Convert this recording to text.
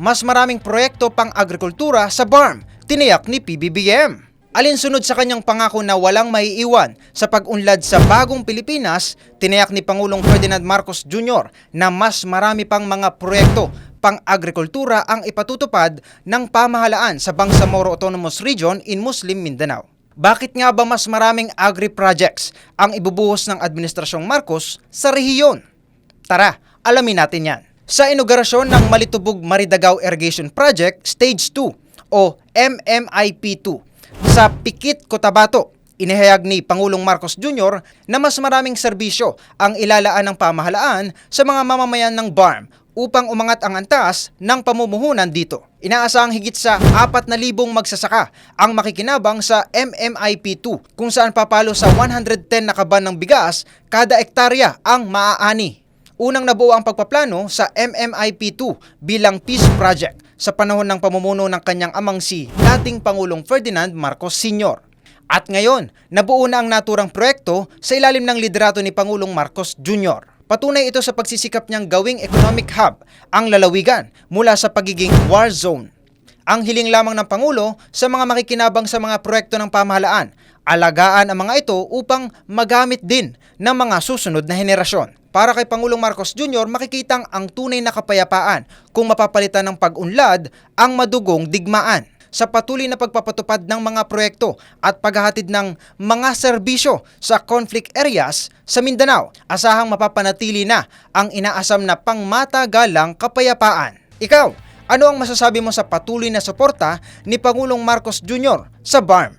mas maraming proyekto pang agrikultura sa BARM, tiniyak ni PBBM. Alinsunod sa kanyang pangako na walang maiiwan sa pag-unlad sa bagong Pilipinas, tiniyak ni Pangulong Ferdinand Marcos Jr. na mas marami pang mga proyekto pang-agrikultura ang ipatutupad ng pamahalaan sa Bangsamoro Autonomous Region in Muslim Mindanao. Bakit nga ba mas maraming agri-projects ang ibubuhos ng Administrasyong Marcos sa rehiyon? Tara, alamin natin yan. Sa inaugurasyon ng Malitubog Maridagaw Irrigation Project Stage 2 o MMIP2 sa Pikit, Cotabato, inihayag ni Pangulong Marcos Jr. na mas maraming serbisyo ang ilalaan ng pamahalaan sa mga mamamayan ng BARM upang umangat ang antas ng pamumuhunan dito. Inaasahang higit sa 4,000 magsasaka ang makikinabang sa MMIP2 kung saan papalo sa 110 na kaban ng bigas kada ektarya ang maaani. Unang nabuo ang pagpaplano sa MMIP2 bilang peace project sa panahon ng pamumuno ng kanyang amang si dating Pangulong Ferdinand Marcos Sr. At ngayon, nabuo na ang naturang proyekto sa ilalim ng liderato ni Pangulong Marcos Jr. Patunay ito sa pagsisikap niyang gawing economic hub ang lalawigan mula sa pagiging war zone. Ang hiling lamang ng Pangulo sa mga makikinabang sa mga proyekto ng pamahalaan, alagaan ang mga ito upang magamit din ng mga susunod na henerasyon. Para kay Pangulong Marcos Jr., makikitang ang tunay na kapayapaan kung mapapalitan ng pag-unlad ang madugong digmaan sa patuloy na pagpapatupad ng mga proyekto at paghahatid ng mga serbisyo sa conflict areas sa Mindanao. Asahang mapapanatili na ang inaasam na pangmatagalang kapayapaan. Ikaw, ano ang masasabi mo sa patuloy na suporta ni Pangulong Marcos Jr. sa BARM?